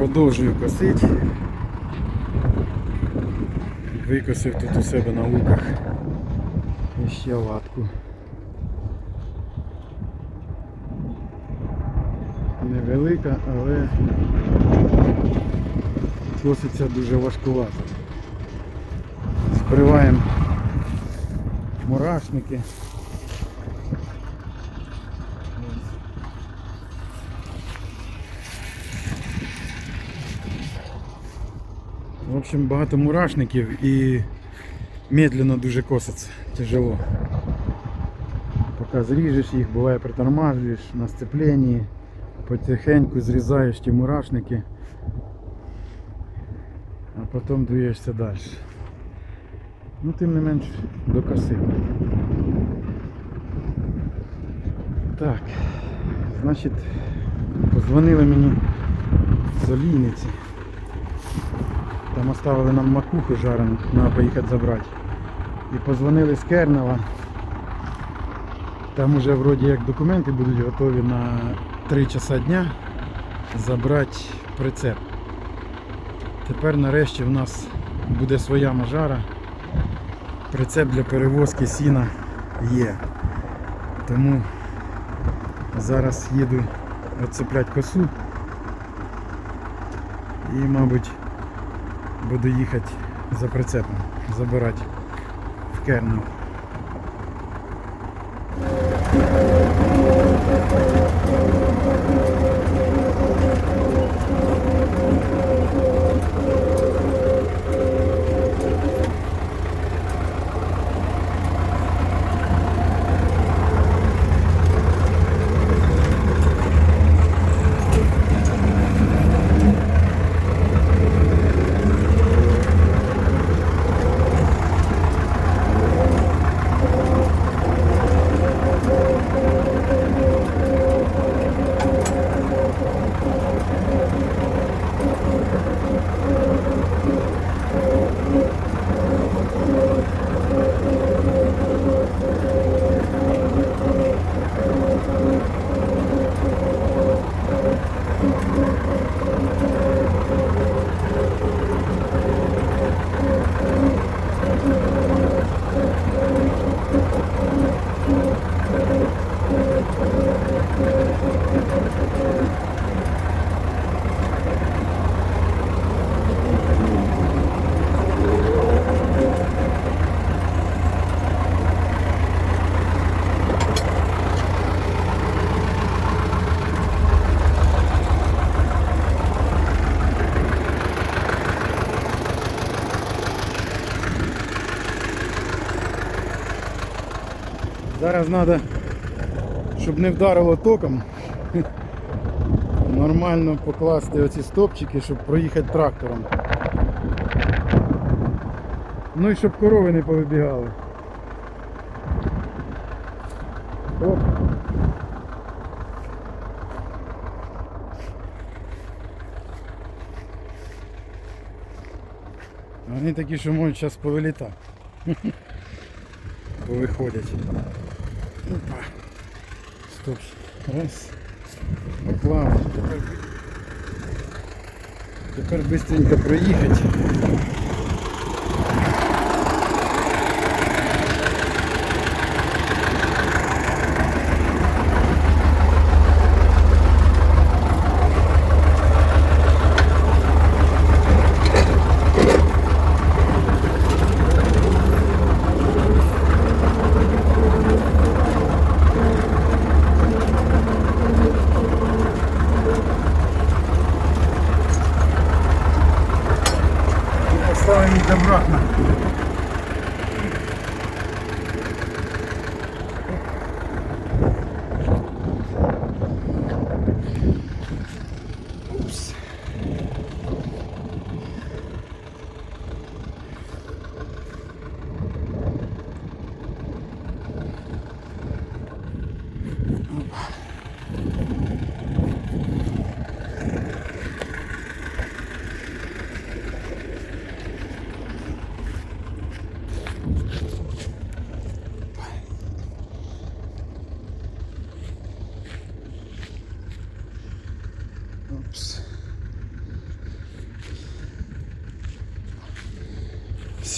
Продовжую косити. Викосив тут у себе на луках і ще латку. Невелика, але коситься дуже важкувато. Збриваємо мурашники. Общем, багато мурашників і медленно дуже коситься, тяжело. Поки зріжеш їх, буває притормажуєш на сцепленні, потихеньку зрізаєш ті мурашники, а потім двиєшся далі. Ну, тим не менш докосив. Так, значить, позвонили мені з олійниці. Там оставили нам макуху жарену, треба поїхати забрати. І позвонили з Кернела. Там уже вроді як документи будуть готові на 3 часа дня забрати прицеп. Тепер нарешті в нас буде своя мажара. Прицеп для перевозки сіна є. Тому зараз їду відцепляти косу і, мабуть, буду їхати за прицепом, забирати в Кернел. Зараз треба, щоб не вдарило током, нормально покласти оці стопчики, щоб проїхати трактором. Ну і щоб корови не повибігали. Оп. Вони такі, що можуть зараз повилітати. Повиходять. Опа. Стоп. Раз. Поклав. Тепер, быстренько проїхати.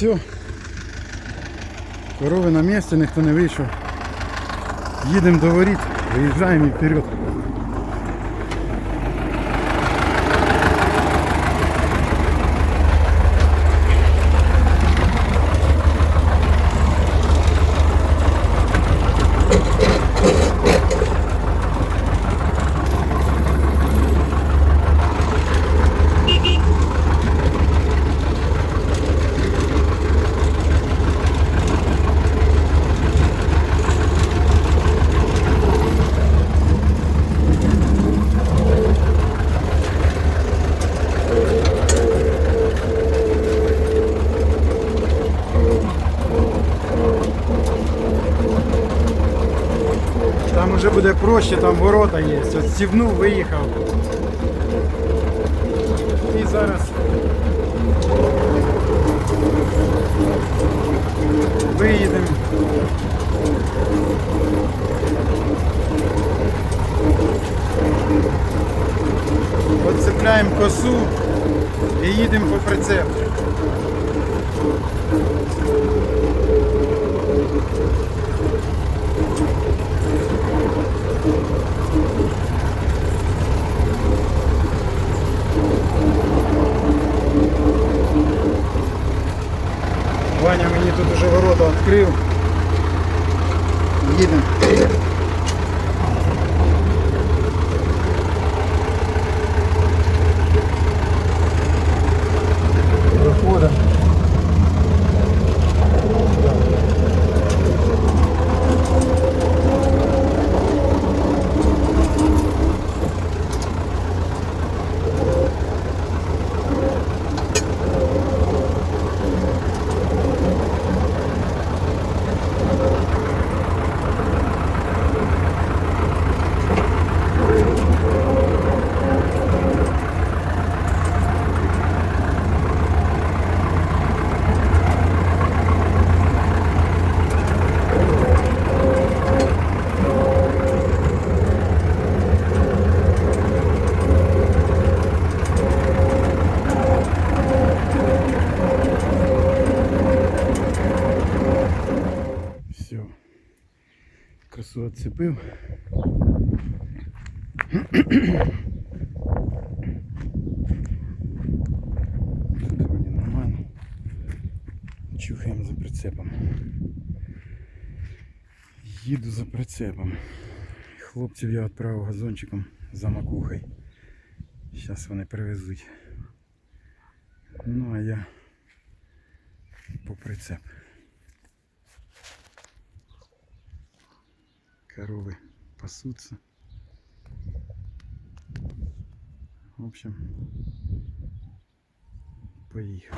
Все. Корови на місці, ніхто не вийшов. Їдемо до воріт, виїжджаємо і вперед. Там проще, там ворота є. От стівнув, виїхав. І зараз виїдемо. Подцепляємо косу і їдемо по прицепу. Ваня мені тут уже ворота відкрив. Їдемо. Проходимо. Все. Красу отцепив. Нормально. Чухаємо за прицепом. Їду за прицепом. Хлопців я відправив газончиком за макухой. Зараз вони привезуть. Ну а я по прицеп. Коровы пасутся. В общем, поехали.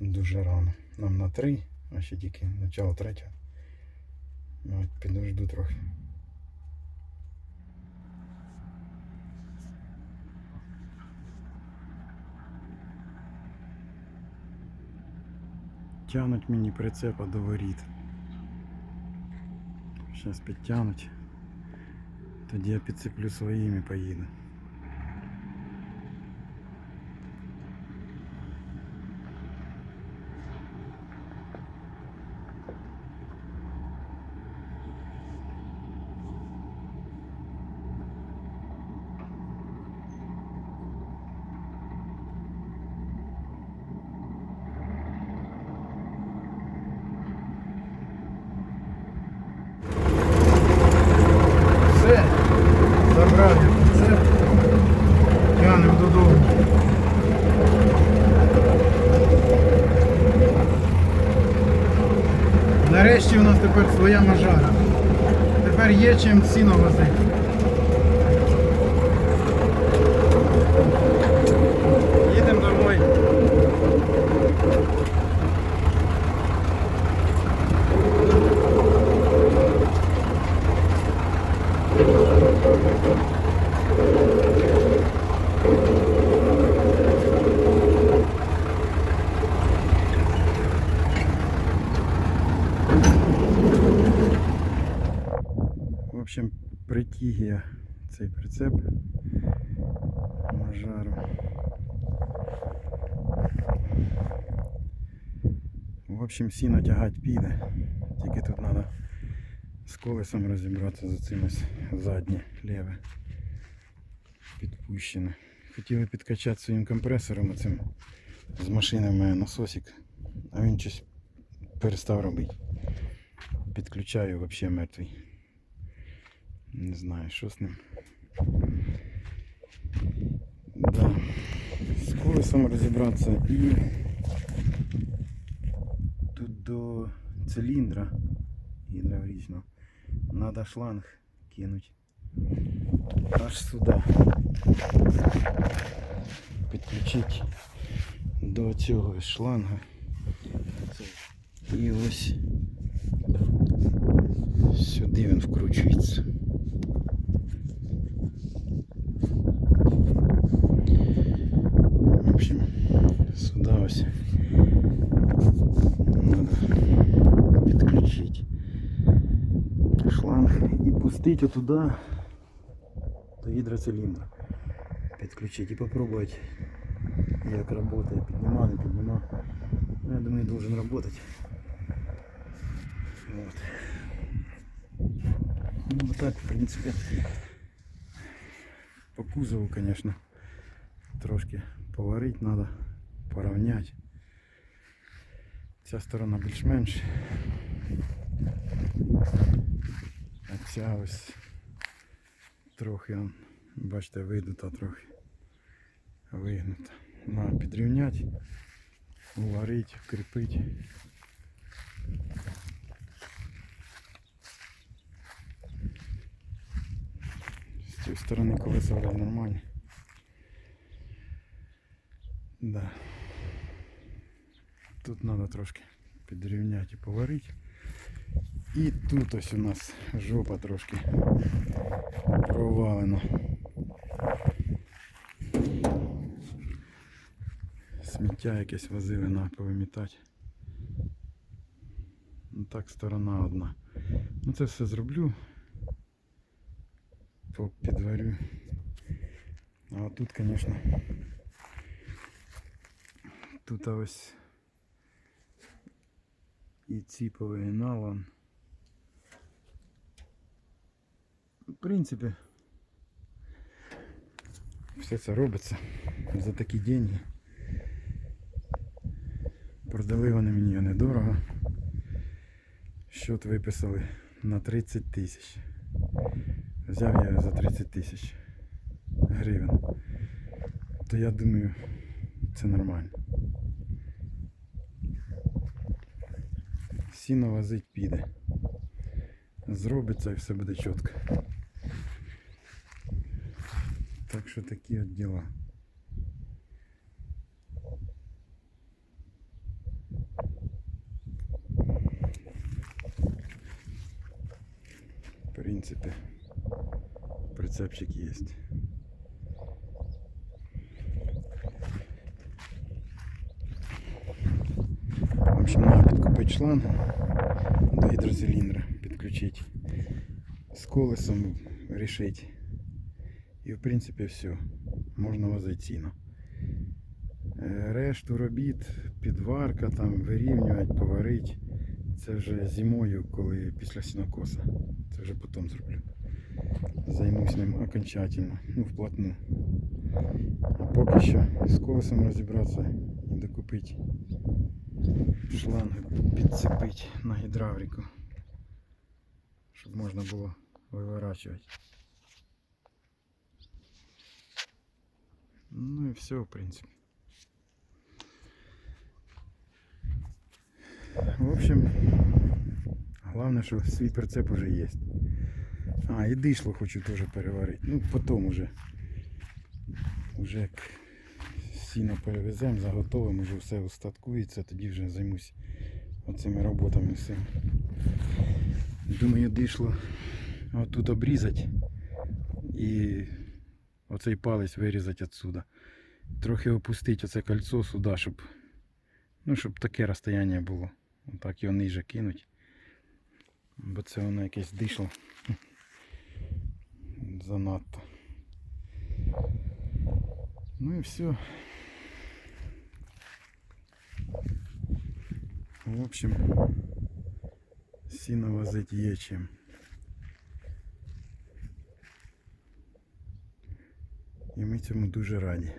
Дуже рано. Нам на три А ще тільки начало третього. Ну, от підожду трохи. Тянуть мені прицепа до воріт. Зараз підтягнуть. Тоді я підцеплю своїм і поїду. Все, забрав я це. Тянем додому. Нарешті у тепер мажара. Тепер є чим ціну возити. Їдемо домой. В общем, я цей прицеп мажару. В общем, сіно тягать піде. Тільки тут треба з колесом розібратися за цим заднє ліве підпущене. Хотіли підкачати своїм компресором оцим з машини в мене насосик, а він щось перестав робити. Підключаю взагалі мертвий. Не знаю, що з ним. Да. З колесом розібратися і тут до циліндра гідравлічного треба шланг кинути. Аж сюди. Підключити до цього шланга. І ось сюди він вкручується. В общем, сюди ось надо підключити шланг пустити туди до гідроциліндра. Підключити і попробувати як працює. Піднімав, не піднімав. Ну, Я думаю, должен работать. Вот. Ну, вот так, в принципе. По кузову, конечно, трошки поварить надо, поравнять. Ця сторона більш-менш. А ця ось трохи, бачите, видута трохи. Вигнута. Надо підрівняти, уварити, вкріпити. З цієї сторони колеса вроде нормальні. Да. Тут треба трошки підрівняти і поварити. І тут ось у нас жопа трошки провалена. Сміття якесь возили на повимітати. Ну так сторона одна. Ну це все зроблю. Підварю. А тут, звісно, тут ось і ці повигинала. В принципі, все це робиться за такі деньги. Продали вони мені недорого. Счет виписали на 30 тисяч. Взяв я за 30 тисяч гривень. То я думаю, це нормально. Сіно возить піде. Зробиться і все буде чітко. Так что такие вот дела. В принципе, прицепчик есть. В общем, надо підкупити шланг до гідроциліндра, підключити, з колесом решить. І в принципі все. Можна возити ціну. Е, Решту робіт, підварка, там вирівнювати, поварити. Це вже зимою, коли після сінокоса. Це вже потім зроблю. Займусь ним окончательно, ну вплотну. А поки що з колесом розібратися і докупити шланги, підцепити на гідравліку, щоб можна було виворачувати. Ну і все, в принципі. В общем, головне, що свій прицеп уже є. А, і дишло хочу теж переварити. Ну, потім уже. Уже як сіно перевеземо, заготовимо, вже все устаткується, тоді вже займусь оцими роботами всім. Думаю, дишло отут обрізати і оцей палець вирізати отсюда. Трохи опустити оце кольцо сюди, щоб, ну, щоб таке розстояння було. Отак його ниже кинуть. Бо це воно якесь дишло. Занадто. Ну і все. В общем, сіно возити є чим. І ми цьому дуже раді.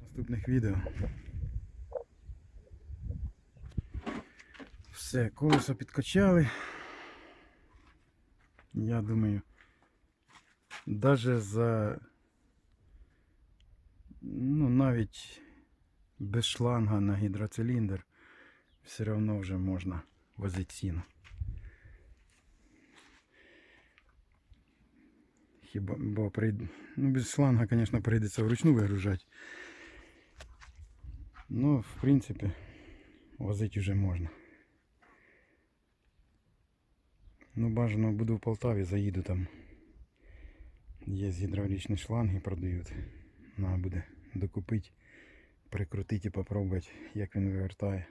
Наступних відео. Все, колесо підкачали. Я думаю, даже за ну навіть без шланга на гідроциліндр все одно вже можна возити сіно. Хіба бо прийд... ну, без шланга, звісно, прийдеться вручну вигружати. Ну, в принципі, возити вже можна. Ну, бажано буду в Полтаві, заїду там. Є гідравлічні шланги продають. Надо буде докупити, прикрутити і попробувати, як він вивертає.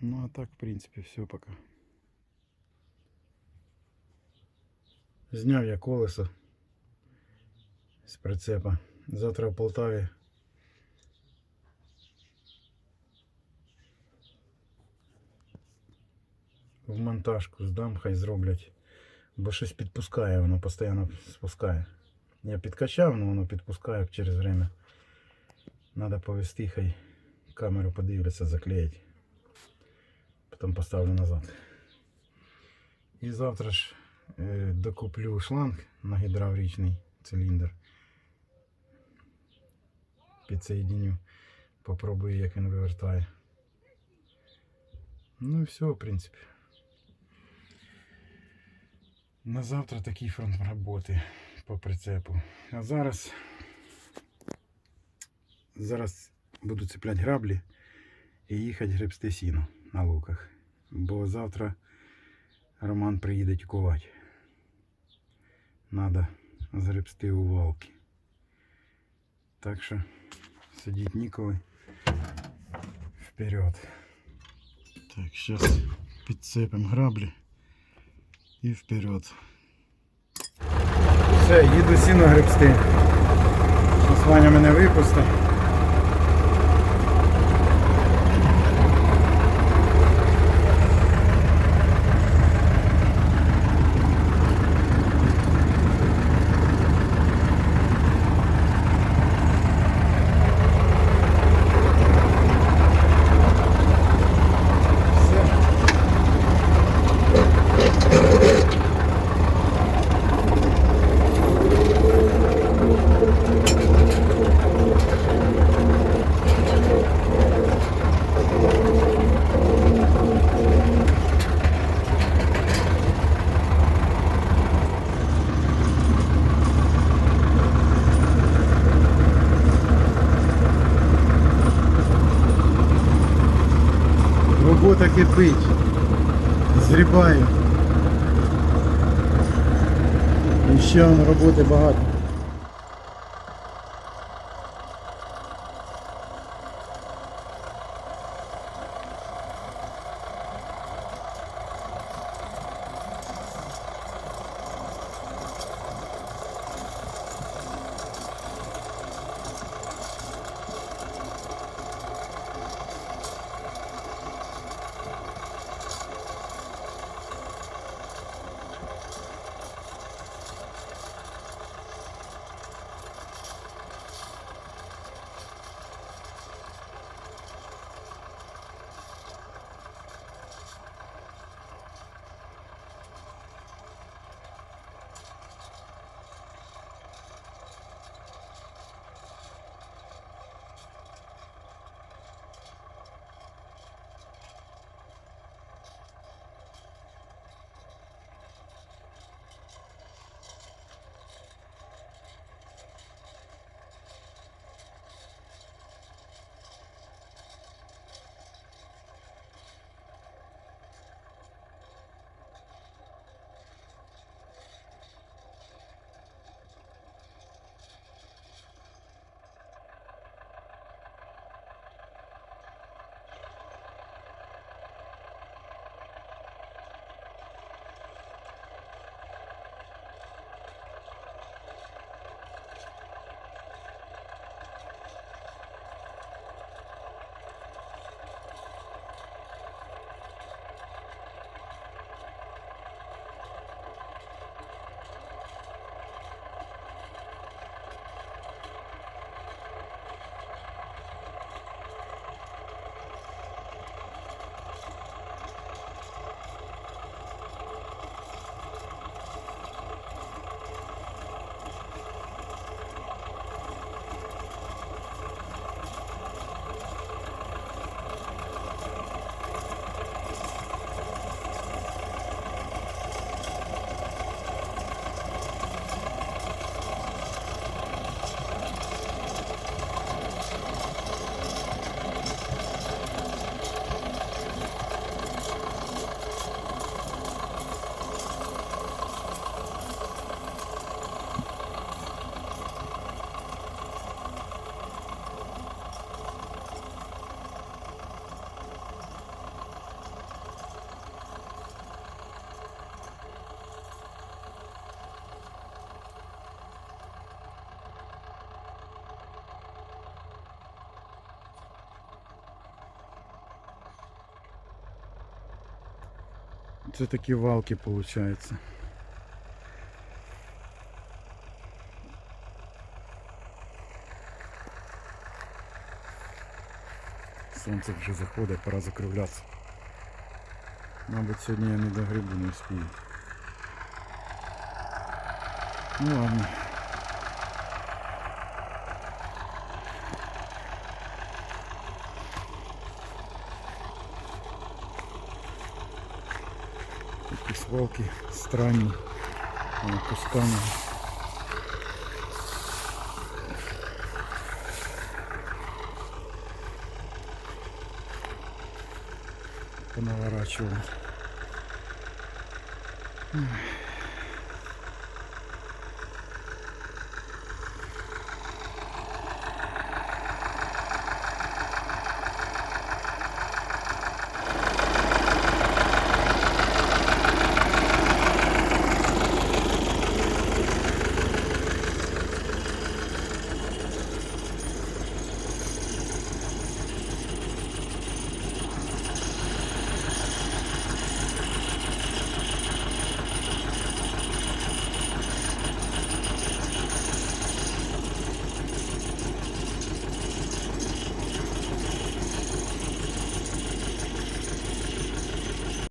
Ну а так, в принципі, все пока. Зняв я колесо з прицепа. Завтра в Полтаві в монтажку здам, хай зроблять. Бо щось підпускає, воно постійно спускає. Я підкачав, але воно підпускає через время. Надо повести, хай камеру подивляться, заклеїть. Потім поставлю назад. І завтра ж докуплю шланг на гідравлічний циліндр. Підсоєдиню. Попробую, як він вивертає. Ну і все, в принципі. На завтра такий фронт роботи по прицепу. А зараз зараз буду цепляти граблі і їхати гребсти сіно на луках. Бо завтра Роман приїде тюкувати. Надо згребсти у валки. Так що сидіть ніколи. Вперед. Так, зараз підцепимо граблі і вперед. Все, їду сіно гребсти. Ваня мене випустить. Все. Кипить. Згрібаю. І ще роботи багато. Це такі валки виходить. Сонце вже заходить, пора закруглятися. Мабуть, сьогодні я не до грибу не успею. Ну ладно. волки странні. Пусками. А, Понаворачивал. Ой.